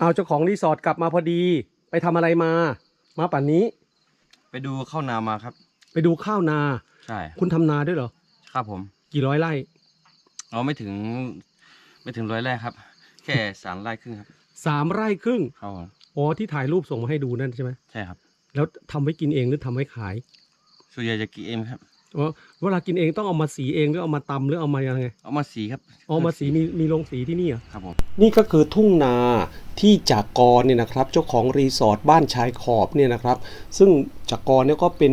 เอาเจ้าของรีสอร์ทกลับมาพอดี ไปทำอะไรมา มาป่านนี้ ไปดูเข้านามาครับ ไปดูข้าวนา ใช่ คุณทำนาด้วยเหรอ ครับผม กี่ร้อยไร่เราไม่ถึง ไม่ถึงร้อยแรกครับ แค่สามไร่ครึ่งครับสามไร่ครึ่งครับผมอ๋อที่ถ่ายรูปส่งมาให้ดูนั่นใช่ไหมใช่ครับ แล้วทำไว้กินเองหรือทำไว้ขายส่วนใหญ่จะกินเองครับอ๋อ เวลากินเองต้องเอามาสีเองหรือเอามาตำหรือเอามายังไงเอามาสีครับเอามาสีมีมีโรงสีที่นี่เหรอครับผมนี่ก็คือทุ่งนาที่จากกรเนี่ยนะครับ เจ้าของรีสอร์ทบ้านชายขอบเนี่ยนะครับ ซึ่งจากกรเนี่ยก็เป็น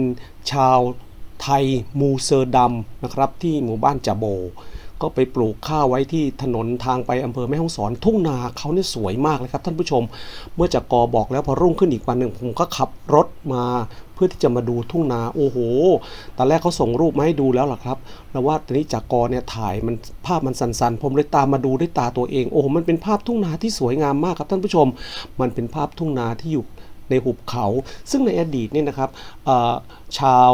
ชาวไทยมูเซอร์ดำนะครับที่หมู่บ้านจาโบ ก็ไปปลูกข้าวไว้ที่ถนนทางไปอำเภอแม่ฮ่องสอนทุ่งนาเขาเนี่ยสวยมากเลยครับท่านผู้ชม เมื่อจากกอบอกแล้วพอรุ่งขึ้นอีกวันหนึ่งผมก็ขับรถมา เพื่อที่จะมาดูทุ่งนาโอ้โหตอนแรกเขาส่งรูปมาให้ดูแล้วล่ะครับแล้วว่าตอนนี้จากกอเนี่ยถ่ายมันภาพมันสันๆ ผมเลยตามมาดูด้วยตาตัวเอง โอ้โหมันเป็นภาพทุ่งนาที่สวยงามมากครับท่านผู้ชม มันเป็นภาพทุ่งนาที่อยู่ ในหุบเขา ซึ่งในอดีตเนี่ยนะครับชาว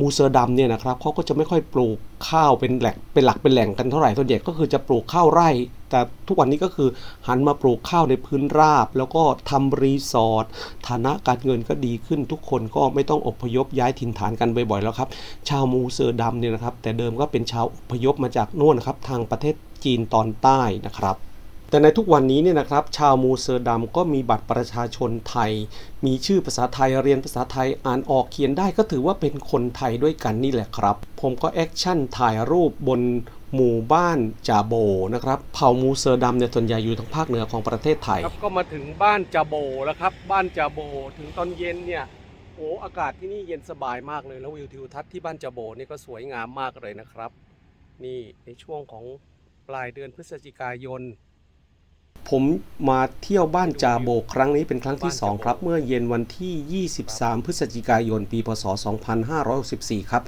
มูเซอร์ดำเนี่ยนะครับเขาก็จะไม่ค่อยปลูกข้าวเป็นแหล่งเป็นหลักเป็นแหล่งกันเท่าไหร่ส่วนใหญ่ก็คือจะปลูกข้าวไร่ แต่ทุกวันนี้ก็คือหันมาปลูกข้าวในพื้นราบ แล้วก็ทำรีสอร์ทฐานะการเงินก็ดีขึ้น ทุกคนก็ไม่ต้องอพยพย้ายถิ่นฐานกันบ่อยๆแล้วครับ ชาวมูเซอร์ดำเนี่ยนะครับ แต่เดิมก็เป็นชาวอพยพมาจากโน่นนะครับทางประเทศจีนตอนใต้นะครับ แต่ในทุกวันนี้เนี่ยนะครับชาวมูเซอร์ดำก็มีบัตรประชาชนไทย มีชื่อภาษาไทยเรียนภาษาไทยอ่านออกเขียนได้ก็ถือว่าเป็นคนไทยด้วยกันนี่แหละครับ ผมก็แอคชั่นถ่ายรูปบนหมู่บ้านจาโบนะครับเผ่ามูเซอร์ดำเนี่ยส่วนใหญ่อยู่ทางภาคเหนือของประเทศไทยครับก็มาถึงบ้านจาโบแล้วครับ บ้านจาโบถึงตอนเย็นเนี่ยโอ้อากาศที่นี่เย็นสบายมากเลยแล้ววิวทิวทัศน์ที่บ้านจาโบนี่ก็สวยงามมากเลยนะครับ นี่ในช่วงของปลายเดือนพฤศจิกายน ผมมาเที่ยวบ้านจาโบครั้งนี้เป็นครั้งที่ 2 ครับ เมื่อเย็นวันที่ 23 พฤศจิกายน ปีพศ 2564 ครับ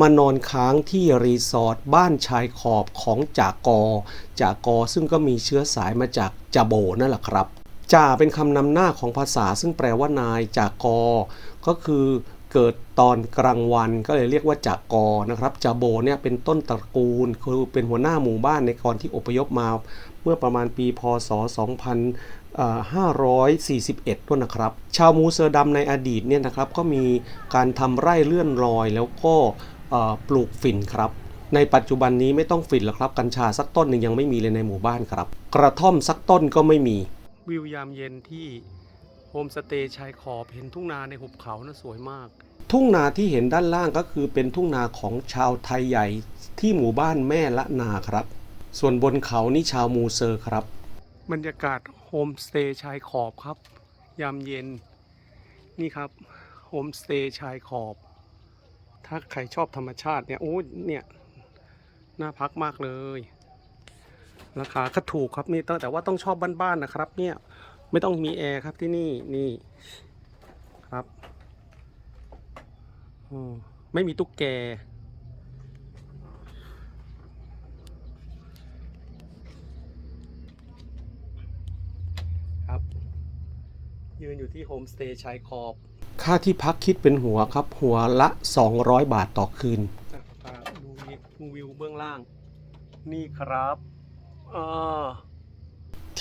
มานอนค้างที่รีสอร์ทบ้านชายขอบของจากอ จากอซึ่งก็มีเชื้อสายมาจากจาโบนั่นแหละครับจ่าเป็นคำนำหน้าของภาษาซึ่งแปลว่านายจากอ ก็คือ เกิดตอนกลางวันก็เลยเรียกว่าจากอนะครับจาโบเนี่ยเป็นต้นตระกูลคือเป็นหัวหน้าหมู่บ้านในก่อนที่อพยพมา เมื่อประมาณปีพศ 2541ด้วยนะครับ ชาวมูเซอร์ดำในอดีตเนี่ยนะครับก็มีการทำไร่เลื่อนลอยแล้วก็ปลูกฝิ่นครับในปัจจุบันนี้ไม่ต้องฝิ่นแล้วครับกัญชาสักต้นหนึ่งยังไม่มีเลยในหมู่บ้านครับ กระท่อมสักต้นก็ไม่มี วิวยามเย็นที่ โฮมสเตย์ชายขอบเห็นทุ่งนาในหุบเขานะสวยมาก ทุ่งนาที่เห็นด้านล่างก็คือเป็นทุ่งนาของชาวไทยใหญ่ที่หมู่บ้านแม่ละนาครับ ส่วนบนเขานี่ชาวมูเซอร์ครับ บรรยากาศโฮมสเตย์ชายขอบครับ ยามเย็น นี่ครับโฮมสเตย์ชายขอบ ถ้าใครชอบธรรมชาติเนี่ยโอ้เนี่ยน่าพักมากเลย ราคาก็ถูกครับนี่แต่ว่าต้องชอบบ้านๆนะครับเนี่ย ไม่ต้องมีแอร์ครับที่นี่นี่ครับอไม่มีตุ๊กแก ครับ ยืนอยู่ที่โฮมสเตย์ชายขอบ ค่าที่พักคิดเป็นหัวครับ หัวละ 200 บาทต่อคืนดูวิวเบื้องล่าง นี่ครับอ่า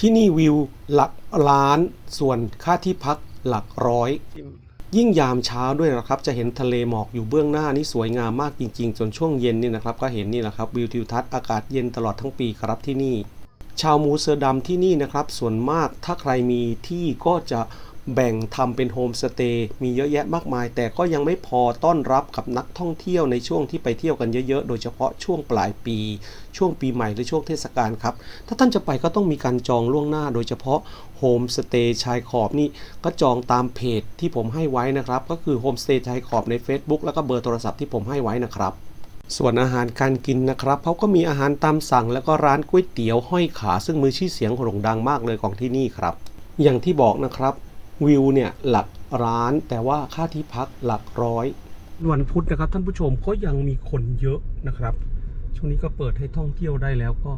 ที่นี่วิวหลักล้านส่วนค่าที่พักหลักร้อย ยิ่งยามเช้าด้วยนะครับ จะเห็นทะเลหมอกอยู่เบื้องหน้านี่สวยงามมากจริงๆจนช่วงเย็นนี่นะครับ ก็เห็นนี่แหละครับวิวทิวทัศน์อากาศเย็นตลอดทั้งปีครับที่นี่ ชาวมูเซอร์ดัมที่นี่นะครับ ส่วนมากถ้าใครมีที่ก็จะ แบ่งทำเป็นโฮมสเตย์มีเยอะแยะมากมาย แต่ก็ยังไม่พอต้อนรับกับนักท่องเที่ยวในช่วงที่ไปเที่ยวกันเยอะๆ โดยเฉพาะช่วงปลายปี ช่วงปีใหม่หรือช่วงเทศกาลครับ ถ้าท่านจะไปก็ต้องมีการจองล่วงหน้า โดยเฉพาะโฮมสเตย์ชายขอบนี่ก็จองตามเพจที่ผมให้ไว้นะครับ ก็คือโฮมสเตย์ชายขอบใน Facebook แล้วก็เบอร์โทรศัพท์ที่ผมให้ไว้นะครับส่วนอาหารการกินนะครับเขาก็มีอาหารตามสั่ง แล้วก็ร้านก๋วยเตี๋ยวห้อยขา ซึ่งมือชื่อเสียงโด่งดังมากเลยของที่นี่ครับ อย่างที่บอกนะครับ วิวเนี่ยหลักร้าน แต่ว่าค่าที่พักหลักร้อย วันพุธนะครับท่านผู้ชมก็ยังมีคนเยอะนะครับ ช่วงนี้ก็เปิดให้ท่องเที่ยวได้แล้วก็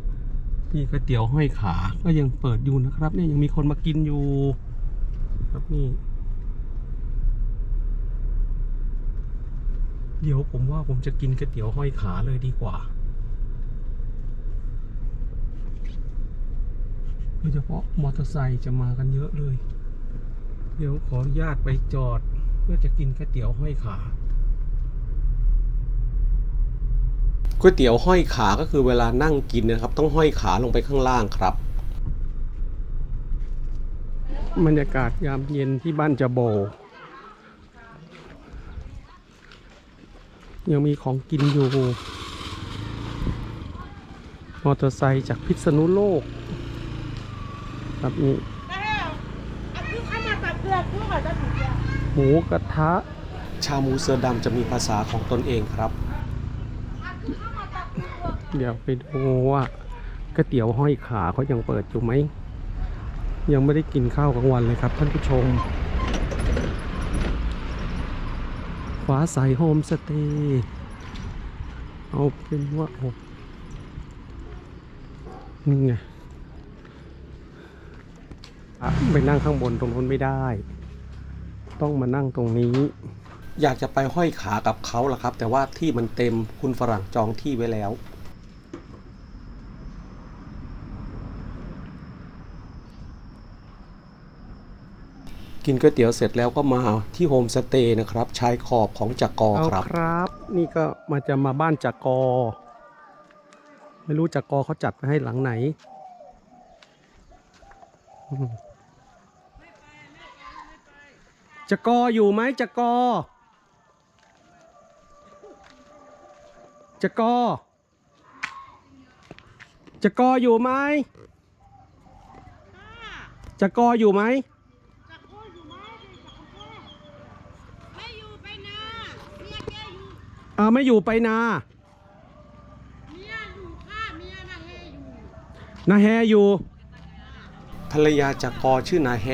นี่ก๋วยเตี๋ยวห้อยขา ก็ยังเปิดอยู่นะครับเนี่ยยังมีคนมากินอยู่ครับนี่ เดี๋ยวผมว่าผมจะกินก๋วยเตี๋ยวห้อยขาเลยดีกว่าโดยเฉพาะมอเตอร์ไซค์จะมากันเยอะเลย เดี๋ยวขออนุญาตไปจอด เพื่อจะกินก๋วยเตี๋ยวห้อยขาก๋วยเตี๋ยวห้อยขาก็คือเวลานั่งกินนะครับ ต้องห้อยขาลงไปข้างล่างครับ บรรยากาศยามเย็นที่บ้านจะโบ ยังมีของกินอยู่ มอเตอร์ไซค์จากพิษณุโลก ครับนี่ หมูกระทะ ชามูเสือดำจะมีภาษาของตนเองครับ เดี๋ยวไปดูว่าก๋วยเตี๋ยวห้อยขาเขายังเปิดอยู่ไหม ยังไม่ได้กินข้าวกลางวันเลยครับท่านผู้ชม ฟ้าใสโฮมสเตย์เอาเป็นว่าโอ้นี่ไงอะไปนั่งข้างบนตรงนู้นไม่ได้ ต้องมานั่งตรงนี้ อยากจะไปห้อยขากับเขาล่ะครับ แต่ว่าที่มันเต็มคุณฝรั่งจองที่ไว้แล้ว กินก๋วยเตี๋ยวเสร็จแล้วก็มาที่โฮมสเตย์นะครับ ชายขอบของจักรอครับครับ นี่ก็มาจะมาบ้านจักรอไม่รู้จักรอเขาจัดไปให้หลังไหน อืม จักรออยู่ไหมจักรอจักรอจักรออยู่ไหมจักรออยู่ไหมไม่อยู่ไปนาเมียแกอยู่อ่าไม่อยู่ไปนาเมียอยู่ข้าเมียนะเฮอยู่นาแฮอยู่ ภรรยาจากกอชื่อนาแฮ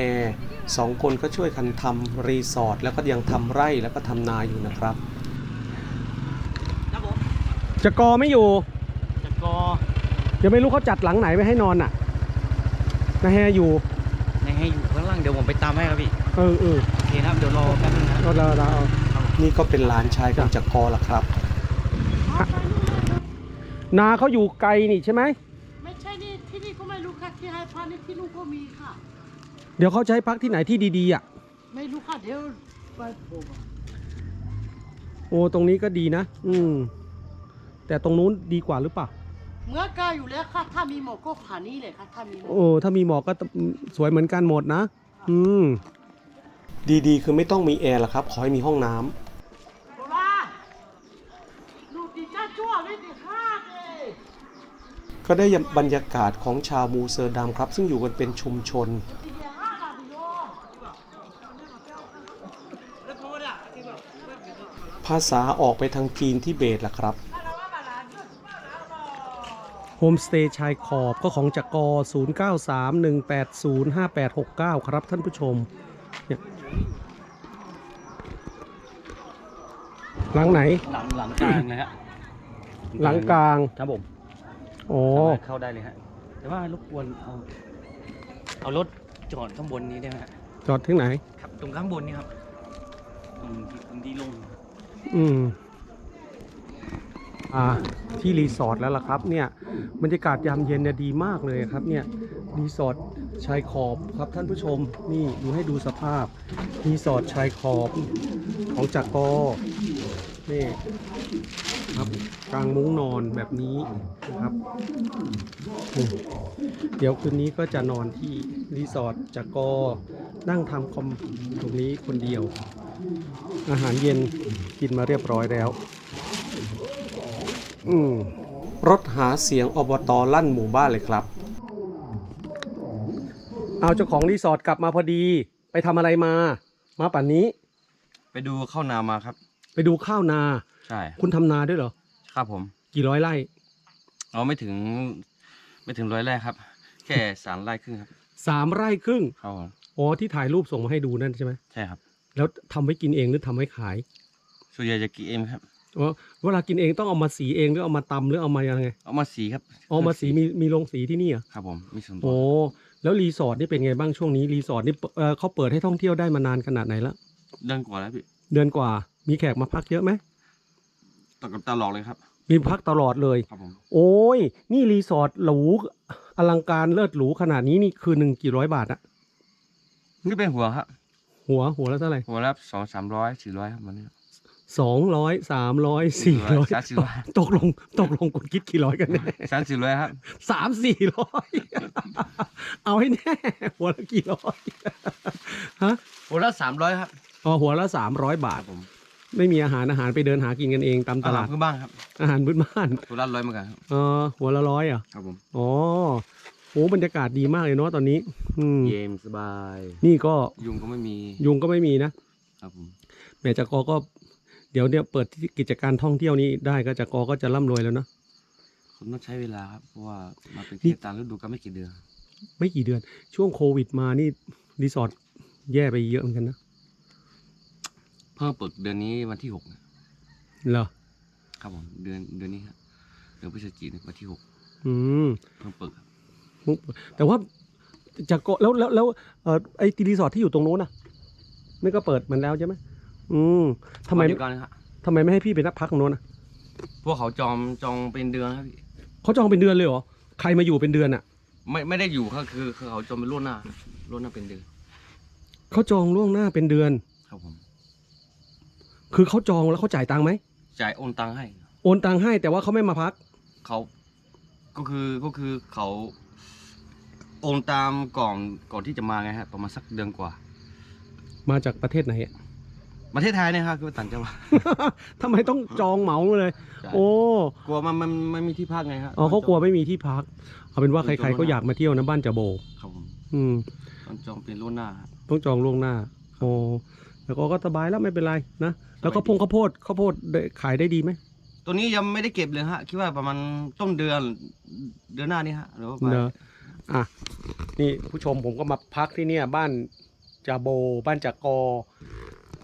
สองคนก็ช่วยกันทำรีสอร์ทแล้วก็ยังทำไร่แล้วก็ทำนาอยู่นะครับ ครับผมจะกอไม่อยู่จะกอยังไม่รู้เขาจัดหลังไหนไว้ให้นอนอะนาแฮอยู่ในให้อยู่ข้างล่างเดี๋ยวผมไปตามให้ครับพี่เออเออโอเคนะครับเดี๋ยวรอแป๊บนึงนะเราเราเรานี่ก็เป็นหลานชายของจักรล่ะครับ นาเขาอยู่ไกลนี่ใช่ไหม ไม่ใช่นี่ที่นี่ก็ไม่รู้ค่ะที่ให้พานี่ที่นู่นก็มีค่ะ เดี๋ยวเขาจะใช้พักที่ไหนที่ดีๆอะ ไม่รู้ค่ะเดี๋ยวไปผมโอ้ตรงนี้ก็ดีนะ อืม แต่ตรงนู้นดีกว่าหรือเปล่า เมื่อกาอยู่แล้วค่ะ ถ้ามีหมอกก็ผ่านนี้เลยค่ะ ถ้ามีหมอกโอ้ถ้ามีหมอกก็สวยเหมือนกันหมดนะ อืม ดีๆ คือไม่ต้องมีแอร์ละครับ ขอให้มีห้องน้ำโบราณลูกตีจ้าชั่วเลยตีห้าเลยก็ได้บรรยากาศของชาวมูเซอร์ดัมครับ ซึ่งอยู่กันเป็นชุมชนตีเดียห้าละพี่โย ภาษาออกไปทางจีนที่เบตล่ะครับโฮมสเตย์ชายขอบก็ของจักร0931805869 ครับท่านผู้ชมเนี่ยหลังไหน หลังหลังกลางนะฮะหลังกลาง ครับผมโอ้สามารถเข้าได้เลยฮะ แต่ว่ารบกวนเอาเอารถจอดข้างบนนี้ได้ไหมฮะจอดที่ไหน ครับ ตรงข้างบนนี่ครับ ตรงที่ตรงที่ลง อืมอ่าที่รีสอร์ทแล้วล่ะครับเนี่ยบรรยากาศยามเย็นเนี่ยดีมากเลยครับเนี่ยรีสอร์ทชายขอบครับท่านผู้ชมนี่ดูให้ดูสภาพรีสอร์ทชายขอบของจักรกอนี่ครับกลางมุ้งนอนแบบนี้นะครับ เดี๋ยวคืนนี้ก็จะนอนที่รีสอร์ทจักรกอนั่งทำคอมตรงนี้คนเดียว อาหารเย็น กินมาเรียบร้อยแล้ว อืมรถหาเสียงอบตลั่นหมู่บ้านเลยครับ เอาเจ้าของรีสอร์ทกลับมาพอดี ไปทำอะไรมา มาป่านนี้ ไปดูเข้านามาครับ ไปดูข้าวนา ใช่คุณทำนาด้วยเหรอ ครับผมกี่ร้อยไร่ เราไม่ถึง ไม่ถึงร้อยไร่ครับ แค่สามไร่ครึ่งครับสามไร่ครึ่ง ครับผมอ๋อที่ถ่ายรูปส่งมาให้ดูนั่นใช่ไหม ใช่ครับ แล้วทำไว้กินเองหรือทำไว้ขาย ส่วนใหญ่จะกี่เอ็มครับอ๋อเวลากินเองต้องเอามาสีเองหรือเอามาตำหรือเอามายังไงเอามาสีครับเอามาสีมีมีโรงสีที่นี่เหรอครับผมมีส่วนตัวโอ้แล้วรีสอร์ทนี่เป็นไงบ้างช่วงนี้รีสอร์ทนี่เปิดเอ่อเขาเปิดให้ท่องเที่ยวได้มานานขนาดไหนแล้วเดือนกว่าแล้วพี่เดือนกว่า มีแขกมาพักเยอะไหมตกกับตลอดเลยครับ มีพักตลอดเลย ครับผมโอ้ย นี่รีสอร์ทหรูอลังการเลิศหรูขนาดนี้นี่คืนหนึ่งกี่ร้อยบาทอะนี่เป็นหัวครับหัวหัวละเท่าไหร่หัวละสองสามร้อยสี่ร้อยครับมันนี่ สองร้อยสามร้อยสี่ร้อยสามสี่ร้อย ตกลงตกลงคุณคิดกี่ร้อยกันแน่สามสี่ร้อยครับสามสี่ร้อยเอาให้แน่ หัวละกี่ร้อยฮะหัวละสามร้อยครับอ๋อหัวละสามร้อยบาทผมไม่มีอาหารอาหารไปเดินหากินกันเองตามตลาดเพื่อบ้านครับอาหารพื้นบ้านหัวละร้อยเหมือนกันครับเออหัวละร้อยเหรอะครับผมอ๋อโอ้บรรยากาศดีมากเลยเนาะตอนนี้อืมเย็นสบาย นี่ก็ยุงก็ไม่มี ยุงก็ไม่มีนะครับผมแม่จากกอก็ เดี๋ยวเนี่ยเปิดกิจการท่องเที่ยวนี้ได้ก็จากกอก็จะร่ำรวยแล้วเนาะคุณต้องใช้เวลาครับเพราะว่ามาเป็นนี่แค่ตามฤดูกาลไม่กี่เดือน ไม่กี่เดือน ช่วงโควิดมานี่รีสอร์ทแย่ไปเยอะเหมือนกันนะเพิ่มเปิดเดือนนี้วันที่หกนะเหรอครับผมเดือนเดือนนี้ครับเดือนพฤศจิกายนวันที่หกอืมเพิ่มเปิดครับแต่ว่าจากกอแล้วแล้วแล้วเออไอตีรีสอร์ทที่อยู่ตรงโน้นนะไม่ก็เปิดเหมือนแล้วใช่ไหม อืมทำไมวันเดียวกันครับทำไมไม่ให้พี่ไปนักพักตรงโน้นนะพวกเขาจองจองเป็นเดือนครับพี่เขาจองเป็นเดือนเลยเหรอใครมาอยู่เป็นเดือนอะไม่ไม่ได้อยู่ครับคือคือเขาจองเป็นล่วงหน้าล่วงหน้าเป็นเดือนเขาจองล่วงหน้าเป็นเดือน ครับผมคือเขาจองแล้วเขาจ่ายตังค์ไหมจ่ายโอนตังค์ให้ โอนตังค์ให้แต่ว่าเขาไม่มาพัก เขาก็คือก็คือเขาโอนตามก่อนก่อนที่จะมาไงฮะประมาณสักเดือนกว่า มาจากประเทศไหนอะ ประเทศไทยเนี่ยครับคือต่างจังหวัด ทำไมต้องจองเหมาเลย ใช่ โอ้กลัวมันมันไม่มีที่พักไงครับอ๋อเขากลัวไม่มีที่พัก เอาเป็นว่าใครๆก็อยากมาเที่ยวนะบ้านจะโบ ครับผมอืม ต้องจองเป็นล่วงหน้าครับ ต้องจองล่วงหน้า โอ้แล้วก็ก็สบายแล้วไม่เป็นไรนะ แล้วก็พงข้าวโพดข้าวโพดได้ขายได้ดีไหมตัวนี้ยังไม่ได้เก็บเลยฮะ คิดว่าประมาณต้นเดือนเดือนหน้านี้ฮะหรือว่าปลายเนอะอะ นี่ผู้ชมผมก็มาพักที่เนี่ย บ้านจาโบ บ้านจากอ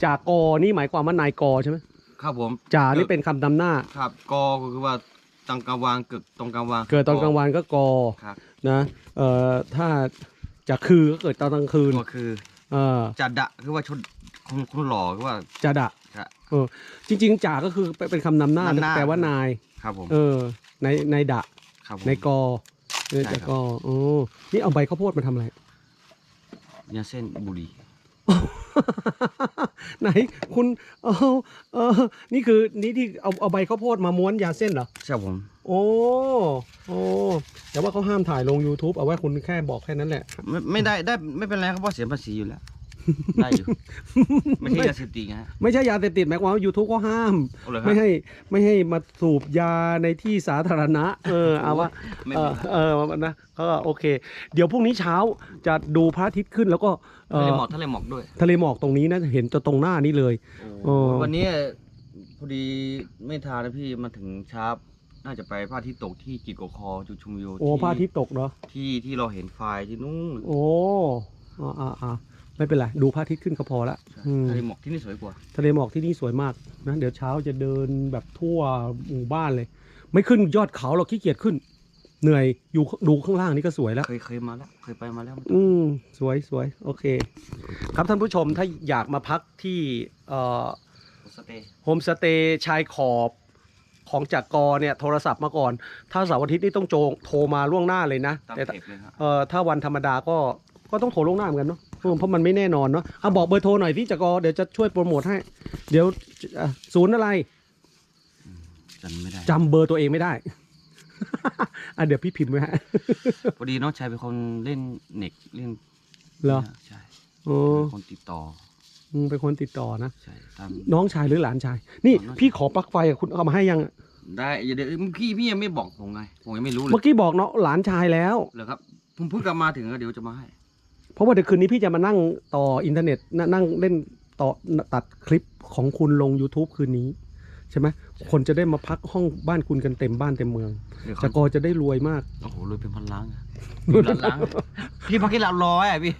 จากอนี่หมายความว่านายกอใช่ไหมครับผมจ่านี่เป็นคำนำหน้า ครับกอก็คือว่าตรงกลางวางเกิดตรงกลางวางเกิดตอนกลางวันก็กอครับนะเอ่อถ้าจะคือก็เกิดตอนกลางคืนก็คือเออจัดดะคือว่าชนคนคนหล่อคือว่าจะดะครับเออจริงๆจ่าก็คือเป็นคำนำหน้านำหน้าแปลว่านายครับผมเออในในดะครับผมในกอเออใช่จะครับกอโอ้นี่เอาใบข้าวโพดมาทำอะไรยาเส้นบุหรี่ ไหนคุณเออเออนี่คือนี่ที่เอาเอาใบข้าวโพดมาม้วนยาเส้นเหรอใช่ผม โอ้โอ้แต่ว่าเขาห้ามถ่ายลง YouTube เอาไว้คุณแค่บอกแค่นั้นแหละ ไม่ไม่ได้ได้ไม่เป็นไรครับเพราะเสียภาษีอยู่แล้ว ได้อยู่ ไม่ใช่ยาเสพติดไงฮะ ไม่ใช่ยาเสพติดหมายความว่า YouTube ก็ห้าม เอาเลยครับ ไม่ให้ไม่ให้มาสูบยาในที่สาธารณะ เออเอาว่า ไม่เอมีอเออนะก็โอเค เดี๋ยวพรุ่งนี้เช้าจะดูพระอาทิตย์ขึ้นแล้วก็เอ่ทะเลอหมอกทะเลหมอกด้วยทะเลหมอกตรงนี้นะเห็นจะตรงหน้านี้เลย โอ้ วันนี้พอดีไม่ทานนะพี่มาถึงเช้าน่าจะไปพระอาทิตย์ตกที่กิโกคอจุดชมวิวโอ้พระอาทิตย์ตกเนาะที่ที่เราเห็นไฟที่นู่นโอ้อ่าอ่าอ่า ไม่เป็นไรดูพระอาทิตย์ขึ้นก็พอละใช่อืมทะเลหมอกที่นี่สวยกว่า ทะเลหมอกที่นี่สวยมากนะเดี๋ยวเช้าจะเดินแบบทั่วหมู่บ้านเลย ไม่ขึ้นยอดเขาเราขี้เกียจขึ้น เหนื่อยอยู่ดูข้างล่างนี่ก็สวยแล้ว เคยเคยมาแล้ว เคยไปมาแล้ว อืมสวยสวยโอเค ครับท่านผู้ชมถ้าอยากมาพักที่เอ่อ สเตย์โฮมสเตย์ชายขอบของจากกอเนี่ยโทรศัพท์มาก่อน ถ้าเสาร์อาทิตย์นี่ต้องโจงโทรมาล่วงหน้าเลยนะ ตามแต่เพจเลยครับ เอ่อถ้าวันธรรมดาก็ ก็ต้องโทรล่วงหน้าเหมือนกันเนาะเออเพราะมันไม่แน่นอนเนาะเอาบอกเบอร์โทรหน่อยพี่จากกอเดี๋ยวจะช่วยโปรโมทให้ เดี๋ยวอะศูนย์อะไรจำไม่ได้จำเบอร์ตัวเองไม่ได้ อะเดี๋ยวพี่พิมพ์ไว้ฮะพอดีน้องชายเป็นคนเล่นเน็กเล่นเหรอใช่โอ้เป็นคนติดต่ออืมเป็นคนติดต่อนะใช่ตาม น้องชายหรือหลานชาย นี่น้องชาย พี่ขอปลั๊กไฟอะคุณเอามาให้ยังอะได้อย่าเดี๋ยวพี่พี่ยังไม่บอกผมไงผมยังไม่รู้เลเมื่ยอกี้บอกเนาะหลานชายแล้ว เหรอครับผมเพิ่งกลับมาถึงแล้วเดี๋ยวจะมาให้ เพราะว่าเดี๋ยวคืนนี้พี่จะมานั่งต่ออินเทอร์เน็ตนนั่งเล่นต่อตัดคลิปของคุณลง YouTube คืนนี้ ใช่ไหมคนจะได้มาพักห้องบ้านคุณกันเต็มบ้านเต็มเมืองเดี๋ยวจะเขากอจะได้รวยมาก โอ้โหรวยเป็นพันล้านอะวิวหลักล้านพี่พักแค่หลักร้อยอะพี่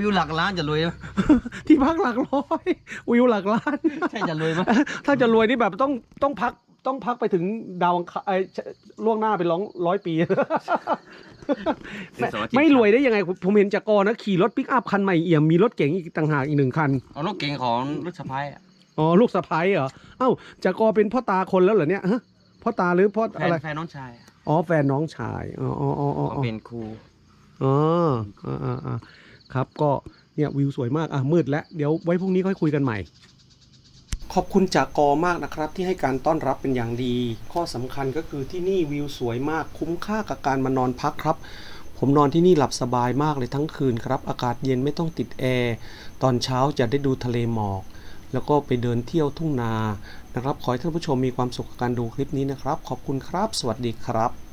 วิวหลักล้านจะรวยไหมที่พักหลักร้อยวิวหลักล้าน ใช่จะรวยไหมถ้าจะรวยนี่แบบต้องต้องพักต้องพักไปถึงดาวอังคารไอ้ล่วงหน้าไปร้องร้อยปี เป็นเสาร์อาทิตไม่รวยได้ยังไงผมเห็นจากกอนะขี่รถปิกอัพคันใหม่เอี่ยมมีรถเก๋งอีกต่างหากอีกหนึ่งคันเอารถเก๋งของรถสะพายอะอ๋อลูกสะพ้ายเหรอเอ้าจากกอเป็นพ่อตาคนแล้วเหรอเนี่ยฮะพ่อตาหรือพ่อแฟอะนไรแฟนน้องชายอะออ๋อแฟนน้องชายอ๋ออ๋ออ๋ออ๋อเขาเป็นครูอ๋ออ่าอ่าอ่าครับก็เนี่ยวิวสวยมากอะมืดแล้วเดี๋ยวไว้พรุ่งนี้ค่อยคุยกันใหม่ ขอบคุณจากกอมากนะครับ ที่ให้การต้อนรับเป็นอย่างดี ข้อสำคัญก็คือที่นี่วิวสวยมากคุ้มค่ากับการมานอนพักครับ ผมนอนที่นี่หลับสบายมากเลยทั้งคืนครับ อากาศเย็นไม่ต้องติดแอร์ตอนเช้าจะได้ดูทะเลหมอก แล้วก็ไปเดินเที่ยวทุ่งนานะครับ ขอให้ท่านผู้ชมมีความสุขกับการดูคลิปนี้นะครับ ขอบคุณครับ สวัสดีครับ